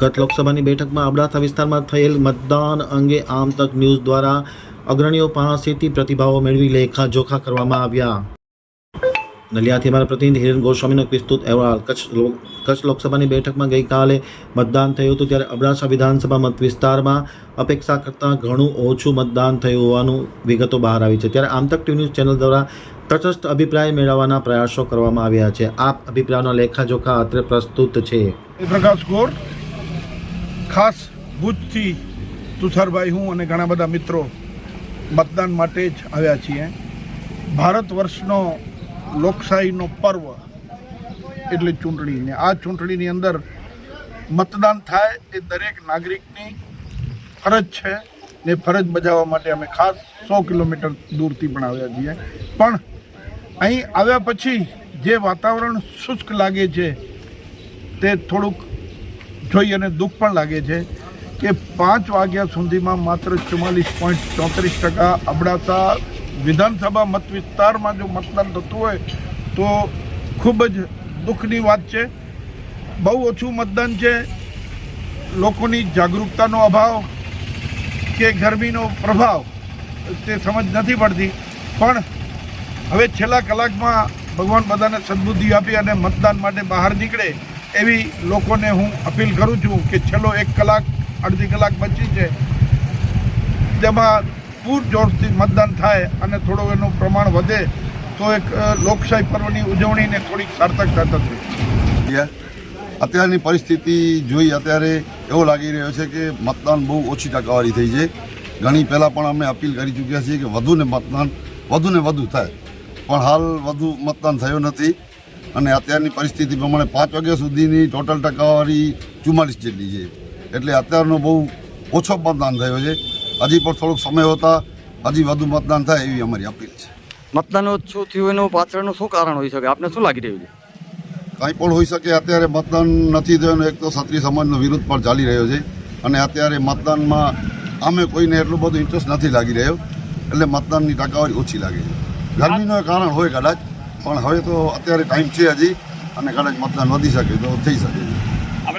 ગત લોકસભાની બેઠકમાં અબડાસા વિસ્તારમાં થયેલ મતદાન અંગે આમ તક ન્યૂઝ દ્વારા અગ્રણીઓ પાસેથી પ્રતિભાવો મેળવી લેખાજોખા કરવામાં આવ્યા. નલિયાથી અમારા પ્રતિનિધિ હિરેન ગોસ્વામીનો વિસ્તૃત અહેવાલ. કચ્છ કચ્છ લોકસભાની બેઠકમાં ગઈકાલે મતદાન થયું હતું ત્યારે અબડાસા વિધાનસભા મત વિસ્તારમાં અપેક્ષા કરતાં ઘણું ઓછું મતદાન થયું હોવાનું વિગતો બહાર આવી છે. ત્યારે આમતક ટીવી ન્યૂઝ ચેનલ દ્વારા તટસ્થ અભિપ્રાય મેળવવાના પ્રયાસો કરવામાં આવ્યા છે. આ અભિપ્રાયનો લેખાજોખા અત્રે પ્રસ્તુત છે. પ્રકાશ ગોર ખાસ ભુજથી તુષારભાઈ હું અને ઘણા બધા મિત્રો મતદાન માટે જ આવ્યા છીએ. ભારત વર્ષનો લોકશાહીનો પર્વ એટલે ચૂંટણી ને આ ચૂંટણીની અંદર મતદાન થાય એ દરેક નાગરિકની ફરજ છે ને ફરજ બજાવવા માટે અમે ખાસ સો કિલોમીટર દૂરથી પણ આવ્યા છીએ. પણ અહીં આવ્યા પછી જે વાતાવરણ શુષ્ક લાગે છે તે થોડુંક જોઈ અને દુઃખ પણ લાગે છે કે પાંચ વાગ્યા સુધીમાં માત્ર ચુમ્માલીસ પોઈન્ટ ચોત્રીસ ટકા અબડાસા વિધાનસભા મત વિસ્તારમાં જો મતદાન થતું હોય તો ખૂબ જ દુઃખની વાત છે. બહુ ઓછું મતદાન છે. લોકોની જાગૃતતાનો અભાવ કે ગરમીનો પ્રભાવ તે સમજ નથી પડતી. પણ હવે છેલ્લા કલાકમાં ભગવાન બધાને સદબુદ્ધિ આપી અને મતદાન માટે બહાર નીકળે એવી લોકોને હું અપીલ કરું છું કે છેલ્લો એક કલાક, અડધી કલાક બચી છે જેમાં પૂરજોશથી મતદાન થાય અને થોડું એનું પ્રમાણ વધે, તો એક લોકશાહી પર્વની ઉજવણીને થોડીક સાર્થકતા થશે. અત્યારની પરિસ્થિતિ જોઈ અત્યારે એવો લાગી રહ્યો છે કે મતદાન બહુ ઓછી ટકાવારી થઈ છે. ઘણી પહેલાં પણ અમે અપીલ કરી ચૂક્યા છીએ કે વધુને મતદાન વધુને વધુ થાય. પણ હાલ વધુ મતદાન થયું નથી. અને અત્યારની પરિસ્થિતિ પ્રમાણે પાંચ વાગ્યા સુધીની ટોટલ ટકાવારી ચુમ્માલીસ જેટલી છે. એટલે અત્યારનો બહુ ઓછો મતદાન થયો છે. હજી પણ થોડોક સમય હોતા હજી વધુ મતદાન થાય એવી અમારી અપીલ છે. મતદાન ઓછું થયું એનું પાછળનું શું કારણ હોઈ શકે? આપને શું લાગી રહ્યું છે? કંઈ પણ હોઈ શકે અત્યારે મતદાન નથી થયું એક તો ક્ષત્રિય સમાજનો વિરોધ પણ ચાલી રહ્યો છે. અને અત્યારે મતદાનમાં આમે કોઈને એટલું બધું ઇન્ટરેસ્ટ નથી લાગી રહ્યો. એટલે મતદાનની ટકાવારી ઓછી લાગે છે. ગરમીનું કારણ હોય કદાચ પણ હવે તો અત્યારે ટાઈમ છે હજી અને કદાચ મતદાન વધી શકે તો થઈ શકે.